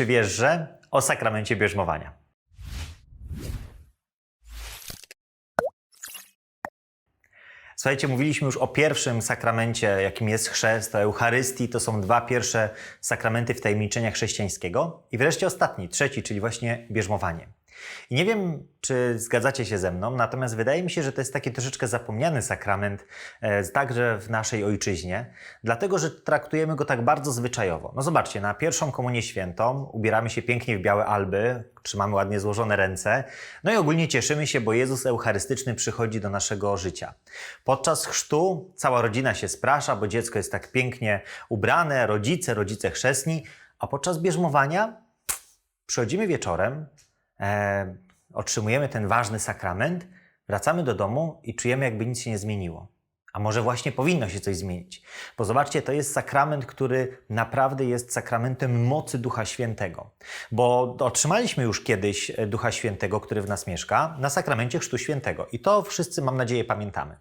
Czy wiesz, że o sakramencie bierzmowania? Słuchajcie, mówiliśmy już o pierwszym sakramencie, jakim jest chrzest, o Eucharystii. To są dwa pierwsze sakramenty wtajemniczenia chrześcijańskiego. I wreszcie ostatni, trzeci, czyli właśnie bierzmowanie. I nie wiem, czy zgadzacie się ze mną, natomiast wydaje mi się, że to jest taki troszeczkę zapomniany sakrament, e, także w naszej ojczyźnie, dlatego że traktujemy go tak bardzo zwyczajowo. No zobaczcie, na pierwszą komunię świętą ubieramy się pięknie w białe alby, trzymamy ładnie złożone ręce, no i ogólnie cieszymy się, bo Jezus Eucharystyczny przychodzi do naszego życia. Podczas chrztu cała rodzina się sprasza, bo dziecko jest tak pięknie ubrane, rodzice, rodzice chrzestni, a podczas bierzmowania przychodzimy wieczorem, e, otrzymujemy ten ważny sakrament, wracamy do domu i czujemy, jakby nic się nie zmieniło. A może właśnie powinno się coś zmienić? Bo zobaczcie, to jest sakrament, który naprawdę jest sakramentem mocy Ducha Świętego. Bo otrzymaliśmy już kiedyś e, Ducha Świętego, który w nas mieszka, na sakramencie Chrztu Świętego. I to wszyscy, mam nadzieję, pamiętamy.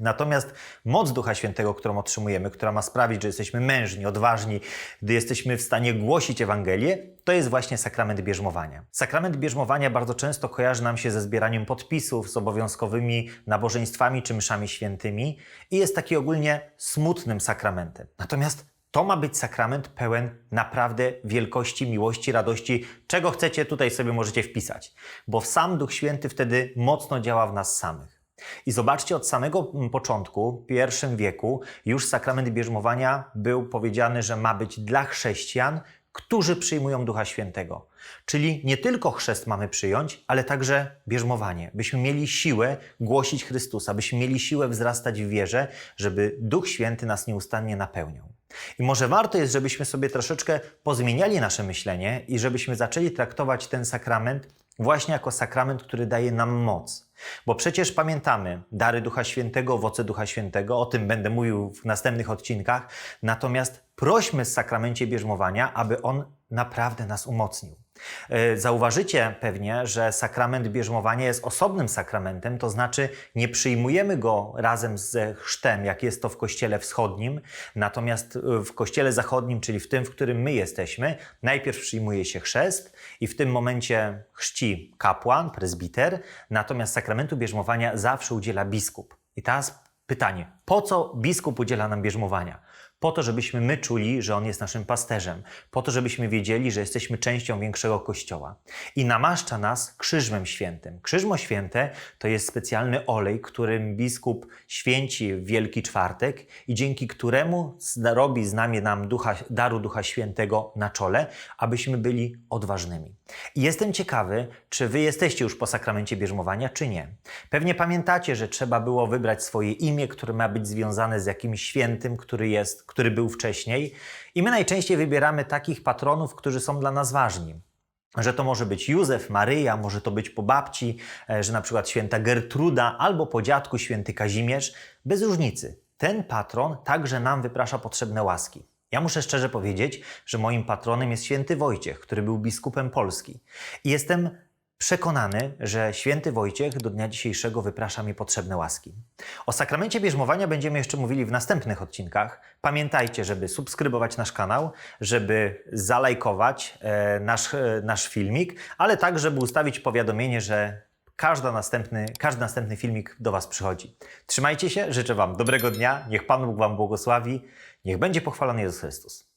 Natomiast moc Ducha Świętego, którą otrzymujemy, która ma sprawić, że jesteśmy mężni, odważni, gdy jesteśmy w stanie głosić Ewangelię, to jest właśnie sakrament bierzmowania. Sakrament bierzmowania bardzo często kojarzy nam się ze zbieraniem podpisów, z obowiązkowymi nabożeństwami czy mszami świętymi i jest taki ogólnie smutnym sakramentem. Natomiast to ma być sakrament pełen naprawdę wielkości, miłości, radości. Czego chcecie, tutaj sobie możecie wpisać, bo sam Duch Święty wtedy mocno działa w nas samych. I zobaczcie, od samego mm, początku, I wieku, już sakrament bierzmowania był powiedziany, że ma być dla chrześcijan, którzy przyjmują Ducha Świętego. Czyli nie tylko chrzest mamy przyjąć, ale także bierzmowanie, byśmy mieli siłę głosić Chrystusa, byśmy mieli siłę wzrastać w wierze, żeby Duch Święty nas nieustannie napełniał. I może warto jest, żebyśmy sobie troszeczkę pozmieniali nasze myślenie i żebyśmy zaczęli traktować ten sakrament właśnie jako sakrament, który daje nam moc. Bo przecież pamiętamy dary Ducha Świętego, owoce Ducha Świętego, o tym będę mówił w następnych odcinkach. Natomiast prośmy w sakramencie bierzmowania, aby on naprawdę nas umocnił. E, Zauważycie pewnie, że sakrament bierzmowania jest osobnym sakramentem, to znaczy nie przyjmujemy go razem z chrztem, jak jest to w kościele wschodnim, natomiast e, w kościele zachodnim, czyli w tym, w którym my jesteśmy, najpierw przyjmuje się chrzest i w tym momencie chrzci kapłan, prezbiter, natomiast sakramentu bierzmowania zawsze udziela biskup. I teraz pytanie, po co biskup udziela nam bierzmowania? Po to, żebyśmy my czuli, że On jest naszym pasterzem, po to, żebyśmy wiedzieli, że jesteśmy częścią większego kościoła. I namaszcza nas krzyżmem świętym. Krzyżmo święte to jest specjalny olej, którym biskup święci w Wielki Czwartek i dzięki któremu robi z nami nam ducha, daru Ducha Świętego na czole, abyśmy byli odważnymi. I jestem ciekawy, czy wy jesteście już po sakramencie bierzmowania, czy nie. Pewnie pamiętacie, że trzeba było wybrać swoje imię, które ma być związane z jakimś świętym, który jest, który był wcześniej. I my najczęściej wybieramy takich patronów, którzy są dla nas ważni. Że to może być Józef, Maryja, może to być po babci, e, że na przykład święta Gertruda albo po dziadku święty Kazimierz. Bez różnicy. Ten patron także nam wyprasza potrzebne łaski. Ja muszę szczerze powiedzieć, że moim patronem jest święty Wojciech, który był biskupem Polski. I jestem przekonany, że święty Wojciech do dnia dzisiejszego wyprasza mi potrzebne łaski. O sakramencie bierzmowania będziemy jeszcze mówili w następnych odcinkach. Pamiętajcie, żeby subskrybować nasz kanał, żeby zalajkować e, nasz, e, nasz filmik, ale tak, żeby ustawić powiadomienie, że każdy następny, każdy następny filmik do Was przychodzi. Trzymajcie się, życzę Wam dobrego dnia, niech Pan Bóg Wam błogosławi, niech będzie pochwalony Jezus Chrystus.